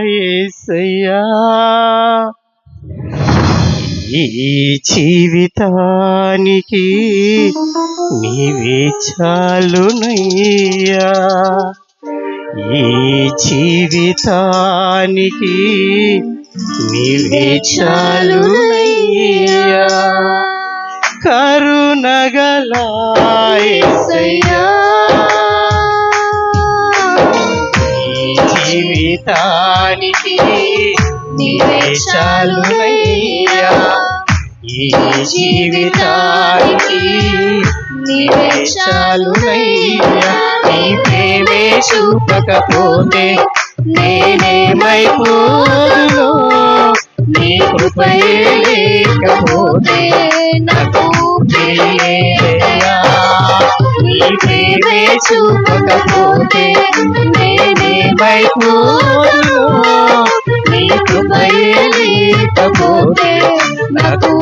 ఏసయ్యా. ఈ జీవితానికి నీవే చాలునయ్యా. ఈ జీవితానికి నీవే చాలునయ్యా. కరుణగల జీవితానికి నీవే చాలునయ్యా ఈ జీవితానికి నీవే చాలునయ్యా నీ ప్రేమే చూపకపోతే నేనేమైపోదును నీ కృపయే లేకపోతే నాకు ప్రియా నీ ప్రేమే చూపకపోతే నేనేమైపోదును నీ కృపయే లేకపోతే నాకు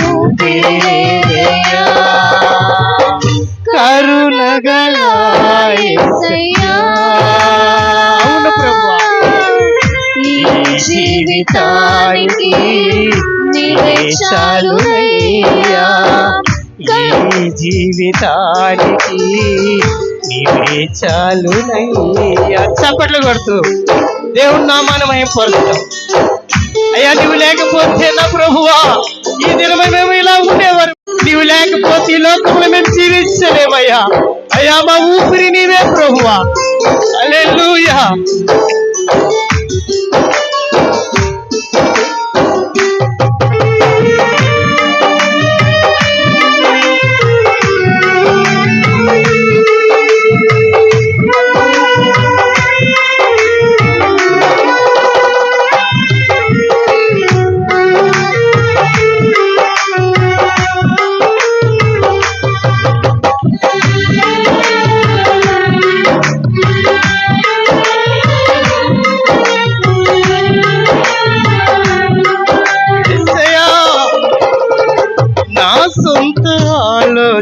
జీవితానికి నీవే చాలునయ్యా చప్పట్లు కొడుతూ దేవుడు నామాన్ని మేము అయ్యా నువ్వు లేకపోతే నా ప్రభువా ఈ దినమే మేము ఇలా ఉండేవారు. నువ్వు లేకపోతే ఈ లోకంలో మేము జీవించలేమయ్యా. అయ్యా మా ఊపిరి నీవే ప్రభువా. అలెలుయా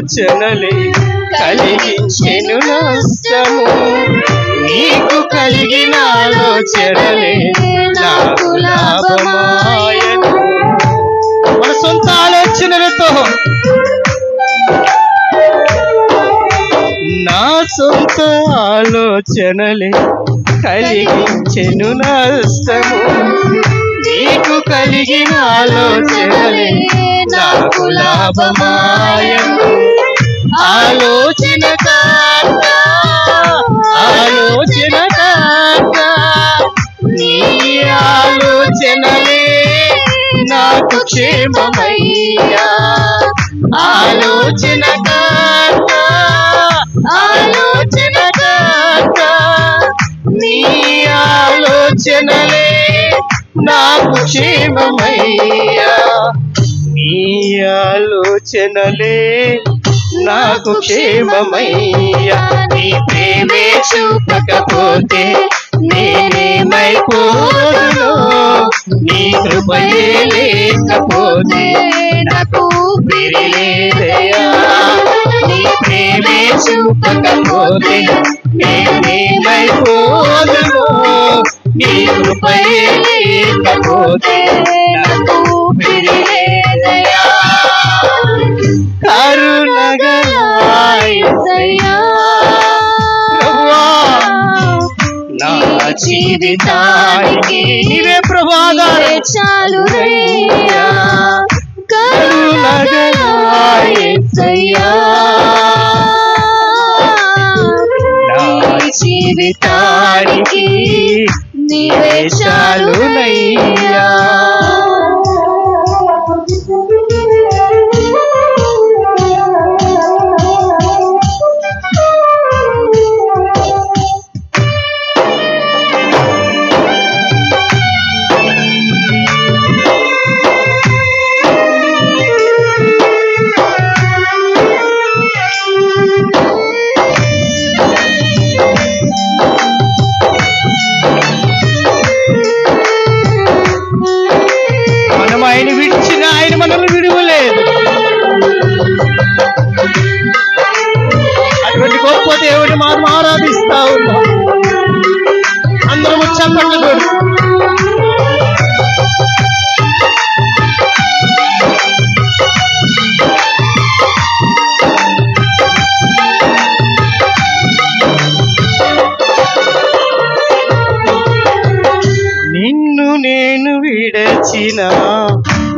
ఆలోచనలే కలిగించెను నష్టము. నీకు కలిగిన ఆలోచనలే నాకు లాభమాయను. మన సొంత ఆలోచనలతో నా సొంత ఆలోచనలే కలిగించెను నష్టము. నీకు కలిగిన ఆలోచనలే నాకు లాభమాయను ఆలోచన కాక ఆలోచన కాక నీ ఆలోచనలే నాకు క్షేమమయ్యా. ఆలోచన కాక ఆలోచన కాక నీ ఆలోచనలే నాకు క్షేమమయ్యా. ఆలోచనలే నాకు క్షేమమయ్యా. నీ ప్రేమే చూపకపోతే నేనేమైపోదును నీ కృపయే లేకపోతే నాకు పిరిలేదయా నీ ప్రేమే చూపకపోతే నేనేమైపోదును నీ కృపయే లేకపోతే నాకు పెరిలే జీవితానికి నీవే ప్రభాదాలు చాలు జీవితానికి నీవే చాలునయ్యా మనం దేవుని మనం ఆరాధిస్తా ఉన్నాం. అందరం చెప్పట్లు నిన్ను నేను విడచిన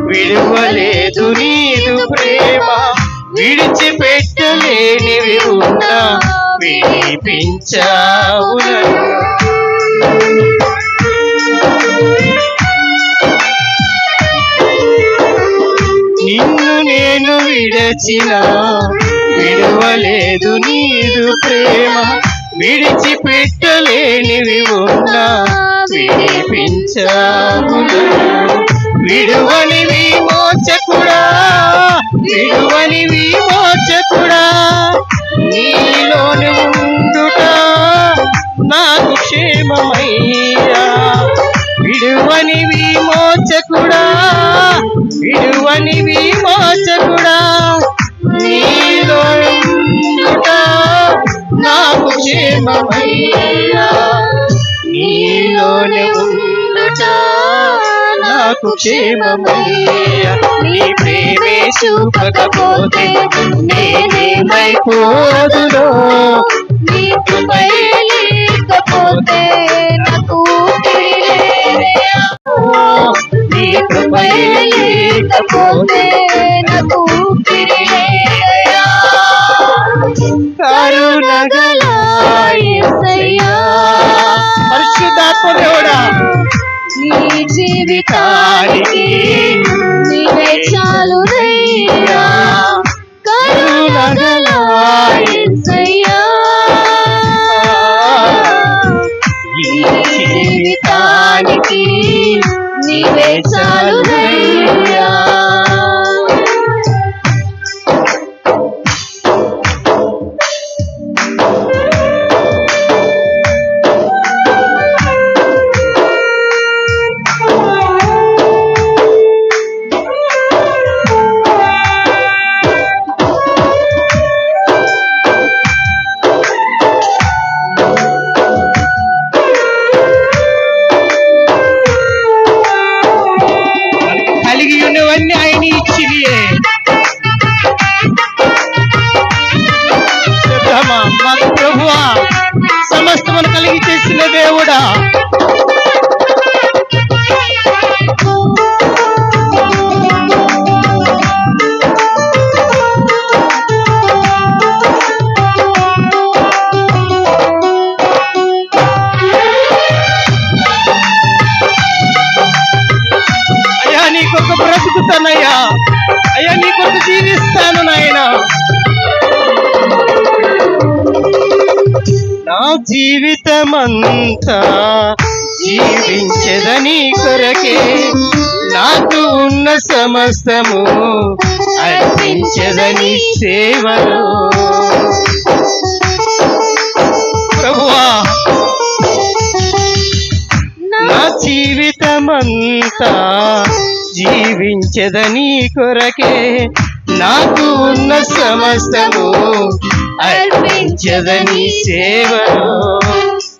విలువలేదు నీదు ప్రేమ విడిచిపెట్టలేనివి ఉన్నా విడిపించావు నిన్ను నేను విడచిన విడవలేదు నీదు ప్రేమ విడిచిపెట్టలేనివి ఉన్నా విడిపించావు. విడువని విమోచకుడా విడువని విమోచకుడా నీలోని ఉండుట నాకు క్షేమమయ్యా. విడువని విమోచకుడా విడువని విమోచకుడా నీలో ఉండుట నాకు క్షేమమయ్యా. నీలోనే ఉండుట నాకు క్షేమమయ్యా నీ ప్రేమే చూపకపోతే నేనేమైపోదునో నీ కృపయే లేకపోతే నాకు ఊపిరిలేదయ్యా. నీ కృపయే లేకపోతే నాకు ఊపిరిలేదయ్యా. కరుణగల యేసయ్యా. పరిశుద్ధాత్మ దేవుడా నీ జీవితానికి నీవే చాలు కరుణగల యేసయ్యా. ఈ జీవితానికి నీవే చాలునయ్యా చేసిన దేవుడా. అయ్యా నీ బ్రతుకుతానయ్యా. అయ్యా నీ కొరకు జీవిస్తాను నాయనా. నా జీవితమంతా జీవించదని కొరకే. నాకు ఉన్న సమస్తము అర్పించదని సేవలో. ప్రభువా నా జీవితమంతా జీవించదని కొరకే. నాకు ఉన్న సమస్తము అర్పించదని సేవలో.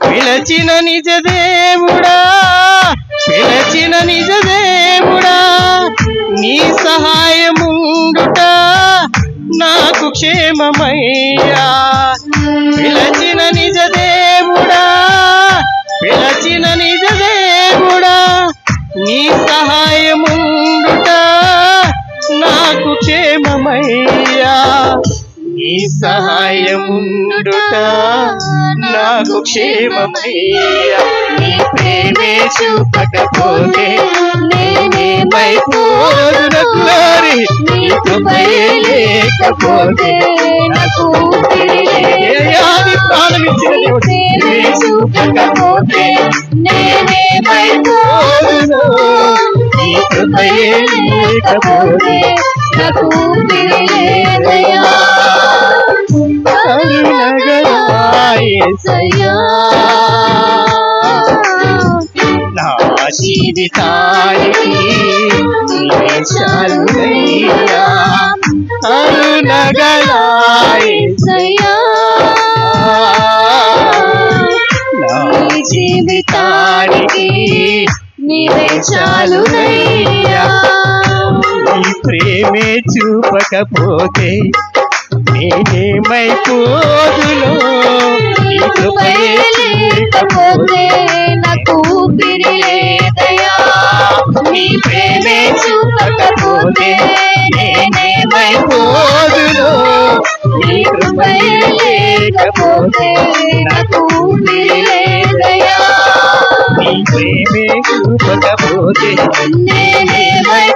పిలచిన నిజ దేవుడా పిలచిన నిజ దేవుడా నీ సహాయముండుట నాకు క్షేమమయ్యా. పిలచిన నిజ దేవుడా పిలచిన నిజ దేవుడా నీ సహాయముండుట నాకు క్షేమమయ్యా. నీ సహాయముండుట నాకు క్షేమమయ్యా. నీ ప్రేమే చూపకపోతే నేనేమైపోదున గ్లోరీ నీ కృపయే లేకపోతే నాకు ఏయాది ప్రాణమిచ్చిన దేవుడు ప్రేమే చూపకపోతే నేనేమైపోదును నీ కృపయే లేకపోతే నాకు ఊపిరిలేదయ్యా. కరుణగలవాయేసయ్యా. నా జీవితానికి నీవే చాలునయ్యా. నేనేమైపోదులో లేకపోతే నాకు ఊపిరి లేదయా నీ ప్రేమే చూపకపోతే నేనేమైపోదులో నీ కృపే లేకపోతే నాకు ఊపిరి లేదయా నీ ప్రేమే చూపకపోతే నేనే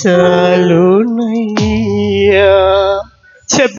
జీవితానికి నీవే చాలునయ్యా